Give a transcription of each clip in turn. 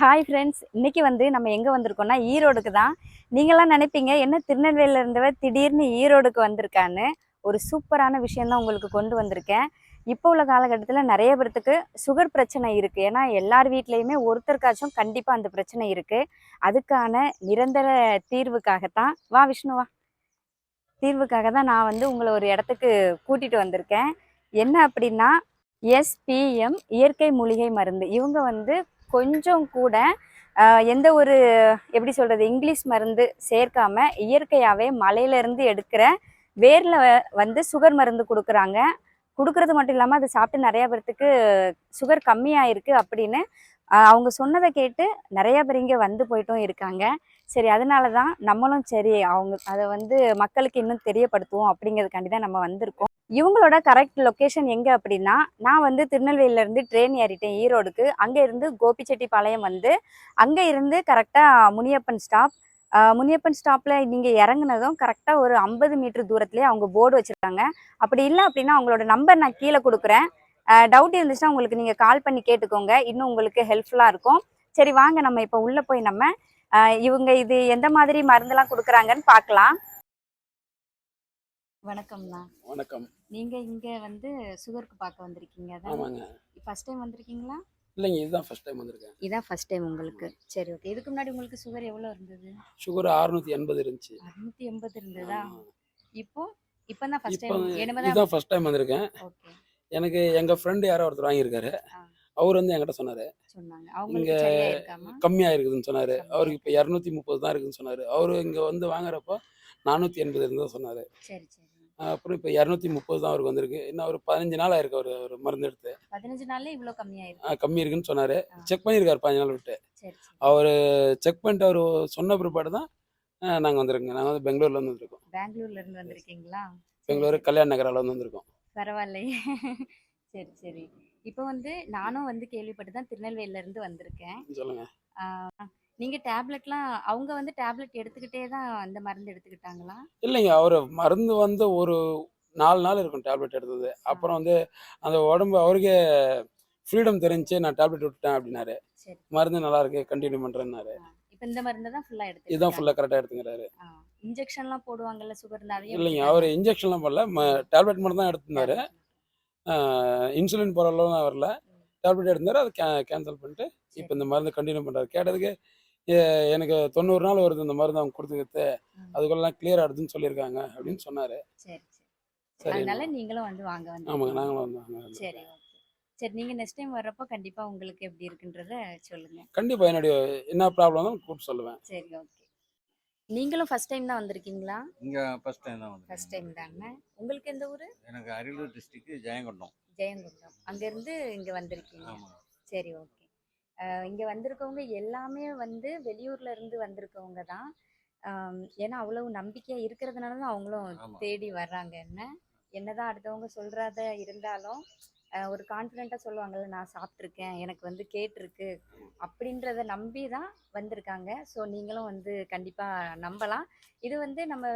Hi friends இன்னைக்கு வந்து நம்ம எங்கே வந்திருக்கோம்னா ஈரோடுக்கு தான். நீங்களாம் நினைப்பீங்க என்ன திருநெல்வேலியில் இருந்தவ திடீர்னு ஈரோடுக்கு வந்திருக்கான்னு ஒரு சூப்பரான விஷயம் தான் உங்களுக்கு கொண்டு வந்திருக்கேன். இப்போ உள்ள காலகட்டத்தில் நிறைய பேர்த்துக்கு சுகர் பிரச்சனை இருக்குது ஏன்னா எல்லார் வீட்லேயுமே ஒருத்தருக்காச்சும் கண்டிப்பாக அந்த பிரச்சனை இருக்குது அதுக்கான நிரந்தர தீர்வுக்காகத்தான். வா விஷ்ணுவா தீர்வுக்காக தான் நான் வந்து உங்களை ஒரு இடத்துக்கு கூட்டிகிட்டு வந்திருக்கேன். என்ன அப்படின்னா எஸ்பிஎம் இயற்கை மூலிகை மருந்து. இவங்க வந்து கொஞ்சம் கூட எந்த ஒரு எப்படி சொல்கிறது இங்கிலீஷ் மருந்து சேர்க்காம இயற்கையாகவே மலையிலேருந்து எடுக்கிற வேரில் வந்து சுகர் மருந்து கொடுக்குறாங்க. கொடுக்கறது மட்டும் இல்லாமல் அதை சாப்பிட்டு நிறையா பேர்த்துக்கு சுகர் கம்மியாயிருக்கு அப்படின்னு அவங்க சொன்னதை கேட்டு நிறையா பேர் இங்கே வந்து போயிட்டும் இருக்காங்க. சரி அதனால தான் நம்மளும் சரி அவங்க அதை வந்து மக்களுக்கு இன்னும் தெரியப்படுத்துவோம் அப்படிங்கிறதுக்காண்டி தான் நம்ம வந்திருக்கோம். இவங்களோட கரெக்ட் லொக்கேஷன் எங்கே அப்படின்னா நான் வந்து திருநெல்வேலியிலேருந்து ட்ரெயின் ஏறிட்டேன் ஈரோடுக்கு. அங்கே இருந்து கோபிச்செட்டிப்பாளையம் வந்து அங்கே இருந்து கரெக்டாக முனியப்பன் ஸ்டாப் முனியப்பன் ஸ்டாப்பில் நீங்கள் இறங்குனதும் கரெக்டாக ஒரு ஐம்பது மீட்டர் தூரத்துலேயே அவங்க போர்டு வச்சுருக்காங்க. அப்படி இல்லை அப்படின்னா அவங்களோட நம்பர் நான் கீழே கொடுக்குறேன். டவுட் இருந்துச்சுன்னா உங்களுக்கு நீங்கள் கால் பண்ணி கேட்டுக்கோங்க. இன்னும் உங்களுக்கு ஹெல்ப்ஃபுல்லாக இருக்கும். சரி வாங்க நம்ம இப்போ உள்ளே போய் நம்ம அஹ், இவங்க இது எந்த மாதிரி மருந்தெல்லாம் கொடுக்குறாங்கன்னு பார்க்கலாம். வணக்கம்ண்ணா. வணக்கம். நீங்கள் இங்கே வந்து சுகருக்கு பார்க்க வந்திருக்கீங்க ஆமாங்க. ஃபர்ஸ்ட் டைம் வந்திருக்கீங்களா? இல்லைங்க இதுதான் ஃபர்ஸ்ட் டைம் வந்திருக்கேன். இதான் ஃபர்ஸ்ட் டைம் உங்களுக்கு. சரி ஓகே இதுக்கு முன்னாடி உங்களுக்கு சுகர் எவ்வளோ இருந்தது? சுகர் அறுநூத்தி எண்பது இருந்துச்சு. அறுநூத்தி எண்பது இருந்ததா? இப்போ இப்போ? தான் ஃபர்ஸ்ட் டைம் என்னமே தான் இதுதான் ஃபர்ஸ்ட் டைம் வந்திருக்கேன். ஓகே எனக்கு எங்க ஃப்ரெண்டு யாரோ ஒருத்தர் வாங்கியிருக்காரு. அவர் வந்து என்கிட்ட சொன்னாரு. இங்க கம்மியா இருக்குதுன்னு சொன்னாரு. அவருக்கு இப்போ இரநூத்தி முப்பது தான் இருக்குதுன்னு சொன்னாரு. அவரு இங்க வந்து வாங்குறப்போ நானூத்தி எண்பது இருந்தா சொன்னாரு. சரி சரி. அப்புறம் இப்போ இரநூத்தி முப்பது தான் அவருக்கு வந்திருக்கு. இன்னும் ஒரு பதினஞ்சு நாள் ஆயிருக்கு அவர் ஒரு மருந்து எடுத்து. பதினஞ்சு நாள்ல இவ்வளோ கம்மியாயிருக்கு. கம்மி இருக்குன்னு சொன்னாரு. செக் பண்ணியிருக்காரு பதினஞ்சு நாள் விட்டு. அவர் செக் பண்ணிட்டு அவர் சொன்ன பிற்பாடு தான் ஆஹ் நாங்க வந்திருக்கோங்க. நாங்க வந்து பெங்களூர்ல இருந்து வந்திருக்கோம். பெங்களூர்ல இருந்து வந்திருக்கீங்களா? பெங்களூர். கல்யாண நகரால வந்து வந்திருக்கோம். பரவாயில்லையே. சரி சரி. இப்போ வந்து நானும் வந்து கேள்விப்பட்டு தான் திருநெல்வேலியில இருந்து வந்திருக்கேன். சொல்லுங்க. நீங்க டேப்லெட்லாம் அவங்க வந்து டேப்லெட் எடுத்துக்கிட்டே தான் அந்த மருந்து எடுத்துக்கிட்டாங்களா? இல்லைங்க. அவர் மருந்து வந்து ஒரு நாலு நாள் இருக்கும் டேப்லெட் எடுத்தது. அப்புறம் வந்து அந்த உடம்பு அவருக்கே ஃப்ரீடம் தெரிஞ்சு நான் டேப்லெட் விட்டுட்டேன் அப்படின்னாரு. மருந்து நல்லா இருக்கு கண்டினியூ பண்றேன்னாரு இப்போ இந்த மருந்து தான் ஃபுல்லா எடுத்து இதுதான் ஃபுல்லாக கரெக்டாக எடுத்துக்கிறாரு. இன்ஜெக்ஷன்லாம் போடுவாங்கல்ல சுகர் அதையும் இல்லைங்க. அவர் இன்ஜெக்ஷன்லாம் பண்ணல டேப்லெட் மட்டும் தான் எடுத்திருந்தாரு இன்சுலின் போகிற அளவுலாம் வரல. டேப்லெட் எடுத்தாரு அதை கே கேன்சல் பண்ணிட்டு இப்போ இந்த மருந்து கண்டினியூ பண்ணுறாரு கேட்டதுக்கு "எ- எனக்கு தொண்ணூறு நாள் வருது இந்த மருந்து அவங்க கொடுத்துக்கிட்டு. அதுக்குள்ளலாம் கிளியர் ஆகுதுன்னு சொல்லியிருக்காங்க அப்படின்னு சொன்னார். சரி சரி. சரி அதனால நீங்களும் வந்து வாங்க வந்து ஆமாங்க நாங்களும் வந்தோம் சரி ஓகே. சரி நீங்க நெக்ஸ்ட் டைம் வர்றப்போ கண்டிப்பா உங்களுக்கு எப்படி இருக்குன்றத சொல்லுங்க. கண்டிப்பாக என்னுடைய என்ன ப்ராப்ளம் கூப்பிட்டு சொல்லுவேன். சரி ஓகே. நீங்களும் ஃபர்ஸ்ட் டைம் தான் வந்திருக்கீங்களா? இங்கே ஃபர்ஸ்ட் டைம் தான் வந்து ஃபர்ஸ்ட் டைம் தானே உங்களுக்கு எந்த ஊர்? எனக்கு அரியலூர் டிஸ்ட்ரிக்ட் ஜெயங்கொண்டம். ஜெயங்குண்டம். அங்கேருந்து இங்கே வந்திருக்கீங்க. சரி ஓகே. இங்கே வந்திருக்கவங்க எல்லாமே வந்து வெளியூர்ல இருந்து வந்திருக்கவங்க தான். ஏன்னா அவ்வளவு நம்பிக்கையாக இருக்கிறதுனால தான் அவங்களும். தேடி வர்றாங்க. என்ன? என்னதான் அடுத்தவங்க சொல்கிறத இருந்தாலும் ஒரு கான்ஃபிடென்ட்டாக சொல்லுவாங்கல்ல நான் சாப்பிட்ருக்கேன் எனக்கு வந்து கேட்டிருக்கு அப்படின்றத நம்பி தான் வந்திருக்காங்க. ஸோ நீங்களும் வந்து கண்டிப்பாக நம்பலாம். இது வந்து நம்ம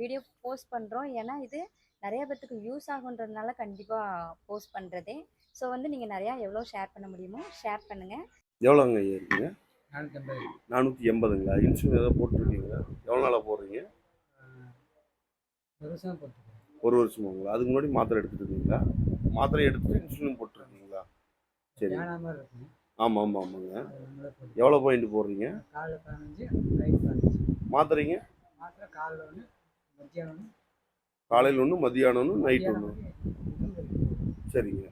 வீடியோ போஸ்ட் பண்ணுறோம் ஏன்னா இது நிறைய பேர்த்துக்கு யூஸ் ஆகுன்றதுனால கண்டிப்பாக போஸ்ட் பண்ணுறதே ஸோ வந்து நீங்கள் நிறையா எவ்வளோ ஷேர் பண்ண முடியுமோ ஷேர் பண்ணுங்கள் எவ்வளோங்க ஐயா இருக்குங்க? நானூற்றி எண்பதுங்களா? இன்சூரன்ஸ் ஏதாவது போட்டிருக்கீங்களா? எவ்வளோ நாளாக போடுறீங்க? ஒரு வருஷமாங்களா? அதுக்கு முன்னாடி மாத்திரை எடுத்துட்டு இருந்தீங்களா? மாத்திரை எடுத்துட்டு இன்சுலின் போட்டிருக்கீங்களா? சரி. ஆமாம் ஆமாம் ஆமாங்க. எவ்வளோ பாயிண்ட் போடுறீங்க? மாத்திரைங்க? ஒன்று மத்தியானம் காலையில் ஒன்று மதியானம் ஒன்று நைட் ஒன்று சரிங்க.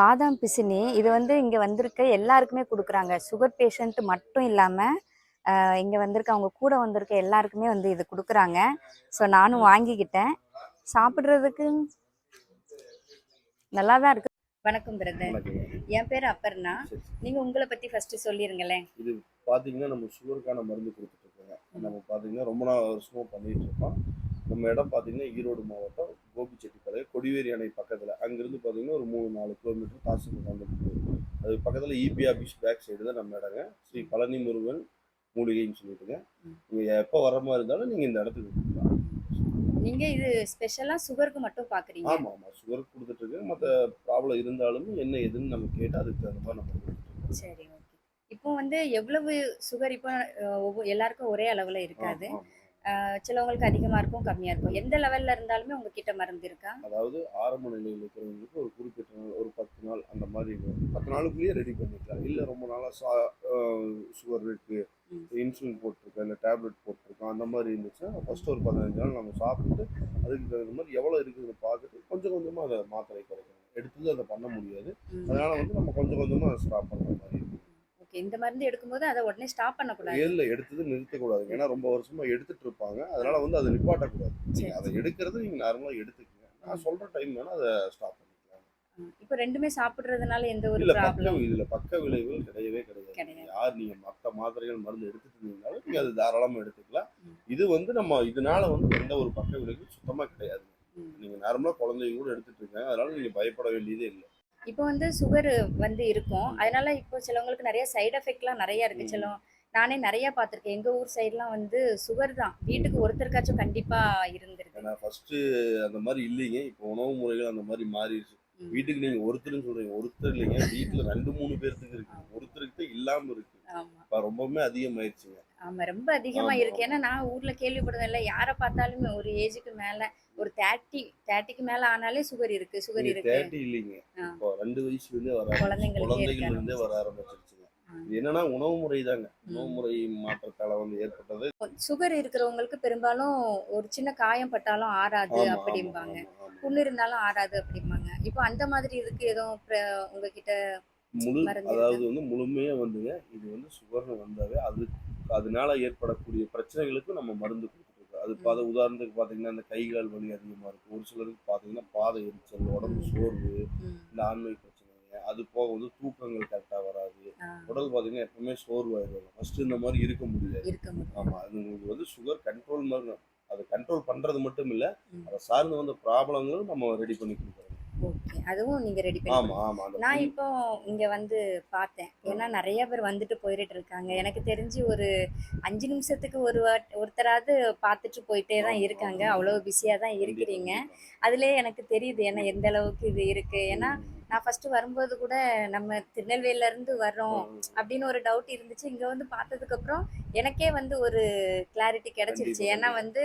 பாதாம் பிசினி இது வந்து இங்கே வந்திருக்க எல்லாருக்குமே கொடுக்குறாங்க. சுகர் பேஷண்ட் மட்டும் இல்லாமல் இங்கே வந்திருக்க அவங்க கூட வந்திருக்க எல்லாருக்குமே வந்து இது கொடுக்குறாங்க. ஸோ நானும் வாங்கிக்கிட்டேன். சாப்பிட்றதுக்கு நல்லா தான் இருக்கு. வணக்கம் பிரதர். என் பேர் அப்பர்ணா சரி நீங்கள் உங்களை பற்றி ஃபஸ்ட்டு சொல்லிருங்களேன். இது பார்த்தீங்கன்னா நம்ம சுகருக்கான மருந்து கொடுத்துட்ருக்கோங்க நம்ம பார்த்தீங்கன்னா ரொம்ப நாள் வருஷமாக பண்ணிட்டு இருக்கோம். நம்ம இடம் பார்த்தீங்கன்னா ஈரோடு மாவட்டம் கோபிச்செட்டிப்பாளையம். கொடிவேரி அணை பக்கத்தில். அங்கேருந்து பார்த்தீங்கன்னா ஒரு மூணு நாலு கிலோமீட்டர் தாசில்தார் வந்துட்டு அது பக்கத்தில் இபி ஆஃபீஸ் பேக் சைடு தான் நம்ம இடங்க. ஸ்ரீ பழனி முருகன் மூலிகைன்னு சொல்லிட்டுங்க. நீங்கள் எப்போ வர மாதிரி இருந்தாலும் நீங்கள் இந்த இடத்துக்கு வந்துக்கலாம். நீங்க இது ஸ்பெஷலா சுகருக்கு மட்டும் பாக்குறீங்க? ஆமா ஆமா. சுகர் கொடுத்துட்டு இருக்கு. மற்ற ப்ராப்ளம் இருந்தாலும் என்ன எதுன்னு நம்ம கேட்டு அதுக்கு தகுந்த மாதிரி நம்ம. சரி ஓகே இப்போ வந்து எவ்வளவு சுகர் இப்போ எல்லாருக்கும் ஒரே அளவுல இருக்காது. சிலவங்களுக்கு அதிகமா இருக்கும் கம்மியா இருக்கும் எந்த லெவல்ல இருந்தாலுமே உங்ககிட்ட மருந்து இருக்கா அதாவது ஆரம்ப நிலையில் இருக்கிறவங்களுக்கு ஒரு குறிப்பிட்ட நாள் ஒரு பத்து நாள் அந்த மாதிரி. பத்து நாளுக்குள்ளேயே ரெடி பண்ணிக்கலாம் இல்லை ரொம்ப நாளாக சா சுகர் இருக்கு ம். இன்சுலின் போட்டிருக்கேன் இல்லை டேப்லெட் போட்டிருக்கோம் அந்த மாதிரி இருந்துச்சுன்னா ஃபர்ஸ்ட் ஒரு பதினஞ்சு நாள் நம்ம சாப்பிட்டு அதுக்கு தகுந்த மாதிரி எவ்வளோ இருக்குதுன்னு பார்த்துட்டு கொஞ்சம் கொஞ்சமாக அதை மாத்திரை குறைக்கணும் எடுத்தது அதை பண்ண முடியாது. அதனால வந்து நம்ம கொஞ்சம் கொஞ்சமாக அதை ஸ்டாப் பண்ணுற மாதிரி இருக்கும் ஓகே இந்த மருந்து எடுக்கும்போது அதை உடனே ஸ்டாப் பண்ணக்கூடாது. ஏழில் எடுத்தது நிறுத்தக்கூடாது. ஏன்னா ரொம்ப வருஷமா எடுத்துட்டு இருப்பாங்க. அதனால வந்து அதை நிப்பாட்டக்கூடாது. நீங்கள் அதை எடுக்கிறது நீங்கள் நார்மலாக எடுத்துக்கங்க. நான் சொல்கிற டைம் வேணால் அதை ஸ்டாப் பண்ணிக்கலாம். இப்போ ரெண்டுமே சாப்பிடுறதுனால எந்த ஒரு இல்ல பக்க இதுல பக்க விளைவுகள் கிடையவே கிடையாது. யார் நீங்க மத்த மாத்திரைகள் மருந்து எடுத்துட்டு இருந்தீங்கனாலும் நீங்க அது தாராளமா எடுத்துக்கலாம். இது வந்து நம்ம இதனால வந்து எந்த ஒரு பக்க விளைவும் சுத்தமா கிடையாது. ம். நீங்க நார்மலா குழந்தைங்க கூட எடுத்துட்டு இருக்காங்க. அதனால நீங்க பயப்பட வேண்டியதே இல்லை. இப்போ வந்து சுகர் வந்து இருக்கும். அதனால இப்போ சிலவங்களுக்கு நிறைய சைடு எஃபெக்ட்லாம் நிறைய இருக்கு. ம். சில நானே நிறைய பார்த்துருக்கேன். எங்க ஊர் சைட்லாம் வந்து சுகர் தான். வீட்டுக்கு ஒருத்தருக்காச்சும் கண்டிப்பா இருந்திருக்கு. ஏன்னா ஃபர்ஸ்ட் அந்த மாதிரி இல்லைங்க. இப்போ உணவு முறைகள் அந்த மாதிரி மாறிடுச்சு. வீட்டுக்கு நீங்க ஒருத்தர்னு சொல்றீங்க. ஒருத்தர் இல்லைங்க. வீட்டுல ரெண்டு மூணு பேர்த்துக்கு இருக்கு. ஒருத்தருக்கு தான் இல்லாம இருக்கு. இப்ப ரொம்பவுமே அதிகமாயிருச்சுங்க ஆமா ரொம்ப அதிகமா இருக்கு. ஏன்னா நான் ஊர்ல கேள்விப்படுறதில்ல யாரை பார்த்தாலுமே ஒரு ஏஜுக்கு மேல ஒரு தேர்ட்டி தேர்ட்டிக்கு மேல ஆனாலே சுகர் இருக்கு சுகர் இருக்கு. தேர்ட்டி இல்லைங்க. ரெண்டு வயசுல இருந்தே வர குழந்தைகள் இருக்க இருந்தே வர ஆரம்பிச்சிருச்சுங்க. இது என்னன்னா உணவு முறை தாங்க உணவு முறை மாற்றத்தால வந்து ஏற்பட்டது. சுகர் இருக்கிறவங்களுக்கு பெரும்பாலும் ஒரு சின்ன காயம் பட்டாலும் ஆறாது அப்படிம்பாங்க. புண்ணு இருந்தாலும் ஆறாது அப்படிம்பாங்க. இப்போ அந்த மாதிரி எதுவும் பிர- உங்ககிட்ட முழு அதாவது வந்து முழுமையா வந்துங்க இது வந்து சுகர்னு வந்தாவே அது அதனால ஏற்படக்கூடிய பிரச்சனைகளுக்கு நம்ம மருந்து கொடுத்துருக்கோம் அது பாத உதாரணத்துக்கு பாத்தீங்கன்னா இந்த கை கால் வலி அதிகமா இருக்கு ஒரு சிலருக்கு பாத்தீங்கன்னா பாத எரிச்சல் உடம்பு சோர்வு இந்த ஆண்மை பிரச்சனைங்க அது போக வந்து தூக்கங்கள் கரெக்டா வராது. உடல் பாத்தீங்கன்னா எப்பவுமே சோர்வாயிருவாங்க ஃபர்ஸ்ட் இந்த மாதிரி இருக்க முடியாது. இருக்க முடியும் ஆமா அது உங்களுக்கு வந்து சுகர் கண்ட்ரோல் மாதிரி அதை கண்ட்ரோல் பண்றது மட்டும் இல்ல. அதை சார்ந்து வந்த ப்ராப்ளங்களும் நம்ம ரெடி பண்ணி கொடுக்குறோம். ஓகே. அதுவும் நீங்க ரெடி பண்ணி நான் இப்போ இங்க வந்து பார்த்தேன். ஏன்னா நிறைய பேர் வந்துட்டு போயிட்டு இருக்காங்க. எனக்கு தெரிஞ்சு ஒரு அஞ்சு நிமிஷத்துக்கு ஒரு ஒருத்தராவது பார்த்துட்டு போயிட்டே தான் இருக்காங்க. அவ்வளவு பிஸியா தான் இருக்கிறீங்க. அதுலயே எனக்கு தெரியுது ஏன்னா எந்த அளவுக்கு இது இருக்கு. ஏன்னா நான் ஃபர்ஸ்ட் வரும்போது கூட நம்ம திருநெல்வேலில இருந்து வர்றோம் அப்படின்னு ஒரு டவுட் இருந்துச்சு. இங்க வந்து பார்த்ததுக்கு அப்புறம் எனக்கே வந்து ஒரு கிளாரிட்டி கிடைச்சிருச்சு. ஏன்னா வந்து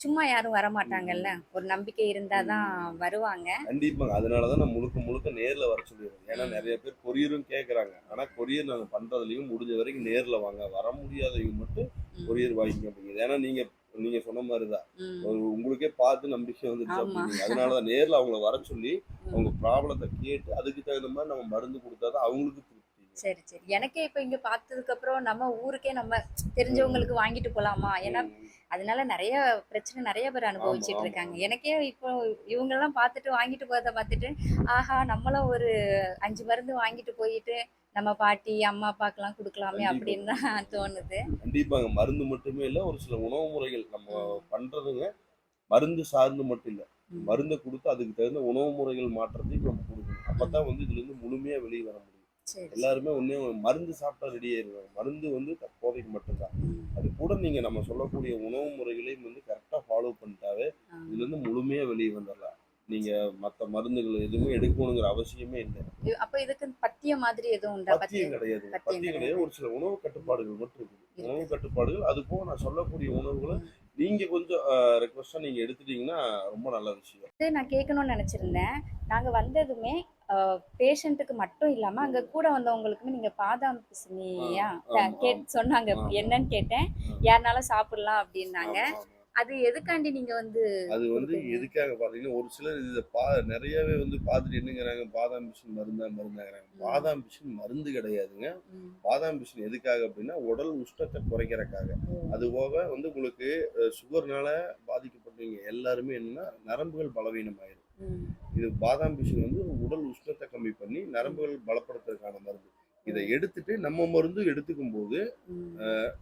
சும்மா யாரும் வர மாட்டாங்கல்ல ஒரு நம்பிக்கை இருந்தாதான் வருவாங்க. கண்டிப்பாங்க. அதனாலதான் நான் முழுக்க முழுக்க நேர்ல வர சொல்லிடுறேன் ஏன்னா. நிறைய பேர் கொரியரும் கேக்குறாங்க. ஆனா கொரியர் நாங்க பண்றதுலயும் முடிஞ்ச வரைக்கும் நேர்ல வாங்க. வர முடியாதவங்க மட்டும் கொரியர் வாங்கிக்க அப்படிங்கிறது ஏன்னா நீங்க நீங்க சொன்ன மாதிரிதான். உங்களுக்கே பார்த்து நம்பிக்கை வந்துருச்சு. அப்படிங்க அதனாலதான் நேர்ல அவங்கள வர சொல்லி. அவங்க ப்ராப்ளத்தை கேட்டு அதுக்கு தகுந்த மாதிரி நம்ம மருந்து கொடுத்தாதான் அவங்களுக்கு சரி சரி எனக்கே இப்போ இங்க பார்த்ததுக்கு அப்புறம் நம்ம ஊருக்கே நம்ம தெரிஞ்சவங்களுக்கு வாங்கிட்டு போலாமா ஏன்னா. அதனால நிறைய பிரச்சனை நிறைய பேர் அனுபவிச்சுட்டு இருக்காங்க. எனக்கே இப்போ இவங்கெல்லாம் பார்த்துட்டு வாங்கிட்டு போறத பார்த்துட்டு ஆஹா நம்மளும் ஒரு அஞ்சு மருந்து வாங்கிட்டு போயிட்டு நம்ம பாட்டி அம்மா அப்பாக்கெல்லாம் கொடுக்கலாமே. அப்படின்னு தான் தோணுது கண்டிப்பாங்க மருந்து மட்டுமே இல்ல ஒரு சில உணவு முறைகள் நம்ம. பண்றதுங்க மருந்து சார்ந்து மட்டும் இல்ல. மருந்தை கொடுத்து அதுக்கு தகுந்த உணவு முறைகள் மாற்றத்தையும் நம்ம கொடுக்கணும் அப்பதான் வந்து இதுல இருந்து முழுமையா வெளியே வர முடியும். எல்லாருமே ஒண்ணு, மருந்து சாப்பிட்டா ரெடி ஆயிருவாங்க மருந்து வந்து தற்போதைக்கு மட்டும்தான். அது கூட நீங்க நம்ம சொல்லக்கூடிய உணவு முறைகளையும் வந்து கரெக்டா ஃபாலோ பண்ணிட்டாவே. இதுல இருந்து முழுமையா வெளியே வந்துடலாம். நீங்க மத்த மருந்துகள் எதுவுமே எடுக்கணுங்கிற அவசியமே இல்லை. அப்ப இதுக்கு பத்திய மாதிரி எதுவும் உண்டா? பத்தியம் கிடையாது. பத்தியம் கிடையாது. ஒரு சில உணவு கட்டுப்பாடுகள் மட்டும் இருக்குது. இருக்கு. உணவு கட்டுப்பாடுகள் அது போக நான் சொல்லக்கூடிய உணவுகளை. நீங்க கொஞ்சம் ரெக்வஸ்டா நீங்க எடுத்துட்டீங்கன்னா ரொம்ப நல்ல விஷயம். நான் கேட்கணும்னு நினைச்சிருந்தேன். நாங்க வந்ததுமே பேஷண்ட்டுக்கு மட்டும் இல்லாம அங்க கூட வந்தவங்களுக்குமே நீங்க பாதாம் பிசினியா கேட் சொன்னாங்க. என்னன்னு கேட்டேன். யாருனாலும் சாப்பிடலாம் அப்படின்னாங்க. அது எதுக்காண்டி நீங்க வந்து அது வந்து? எதுக்காக பாத்தீங்கன்னா ஒரு சிலர் இதை பா நிறையவே வந்து பார்த்துட்டு என்னங்கிறாங்க பாதாம் பிசின் மருந்தா மருந்தாங்கிறாங்க. பாதாம் பிசின் மருந்து கிடையாதுங்க. பாதாம் பிசின் எதுக்காக அப்படின்னா உடல் உஷ்ணத்தை குறைக்கிறதுக்காக ஓ. அது போக வந்து உங்களுக்கு சுகர்னால பாதிக்கப்பட்டவங்க எல்லாருமே என்னன்னா நரம்புகள் பலவீனமாயிரும் ம். இது பாதாம் பிசின் வந்து உடல் உஷ்ணத்தை கம்மி பண்ணி நரம்புகள் பலப்படுத்துறதுக்கான மருந்து. இதை எடுத்துட்டு நம்ம மருந்து எடுத்துக்கும் போது.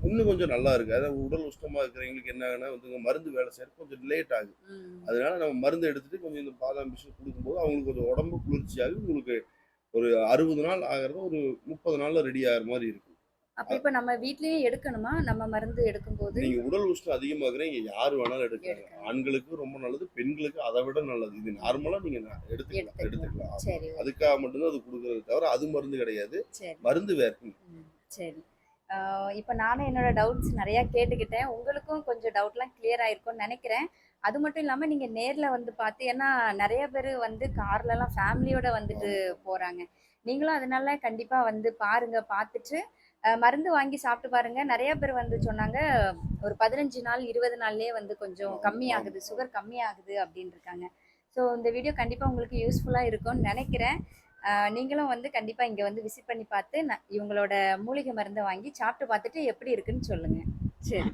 இன்னும் கொஞ்சம் நல்லா இருக்கு. அதாவது உடல் உஷ்ணமா இருக்கிறவங்களுக்கு என்ன ஆகுனா வந்து மருந்து வேலை செய்யறது கொஞ்சம் லேட் ஆகுது. அதனால நம்ம மருந்து எடுத்துட்டு கொஞ்சம் இந்த பாதாம் பிசின் கொடுக்கும்போது அவங்களுக்கு கொஞ்சம் உடம்பு குளிர்ச்சியாகி உங்களுக்கு ஒரு அறுபது நாள் ஆகிறது ஒரு முப்பது நாள்ல ரெடி ஆகிற மாதிரி இருக்கும். அப்ப இப்ப நம்ம வீட்லயே எடுக்கணுமா? நம்ம மருந்து எடுக்கும்போது? நீங்க உடல் உஷ்ணம் அதிகமாகுறீங்க யாரு வேணாலும் எடுக்கலாம். ஆண்களுக்கு ரொம்ப நல்லது பெண்களுக்கு அதை விட நல்லது. இது நார்மலா நீங்க எடுத்துக்கலாம் எடுத்துக்கலாம். அதுக்காக மட்டும்தான் அது கொடுக்கறது தவிர அது மருந்து கிடையாது. மருந்து வேற. சரி. இப்ப நானும் என்னோட டவுட்ஸ் நிறைய கேட்டுக்கிட்டேன். உங்களுக்கும் கொஞ்சம் டவுட்லாம் கிளியர் ஆயிருக்கும்னு நினைக்கிறேன். அது மட்டும் இல்லாம நீங்க நேர்ல வந்து பார்த்து ஏன்னா நிறைய பேர் வந்து கார்ல எல்லாம் ஃபேமிலியோட வந்துட்டு போறாங்க. நீங்களும் அதனால கண்டிப்பா வந்து பாருங்க பார்த்துட்டு மருந்து வாங்கி சாப்பிட்டு பாருங்க. நிறைய பேர் வந்து சொன்னாங்க ஒரு பதினஞ்சு நாள் இருபது நாள்லயே வந்து கொஞ்சம் கம்மியாகுது சுகர் கம்மியாகுது அப்படின்னு இருக்காங்க. ஸோ இந்த வீடியோ கண்டிப்பாக உங்களுக்கு யூஸ்ஃபுல்லாக இருக்கும்னு நினைக்கிறேன். நீங்களும் வந்து கண்டிப்பாக இங்கே வந்து விசிட் பண்ணி பார்த்து நான் இவங்களோட மூலிகை மருந்தை வாங்கி சாப்பிட்டு பார்த்துட்டு எப்படி இருக்குன்னு சொல்லுங்கள் சரி.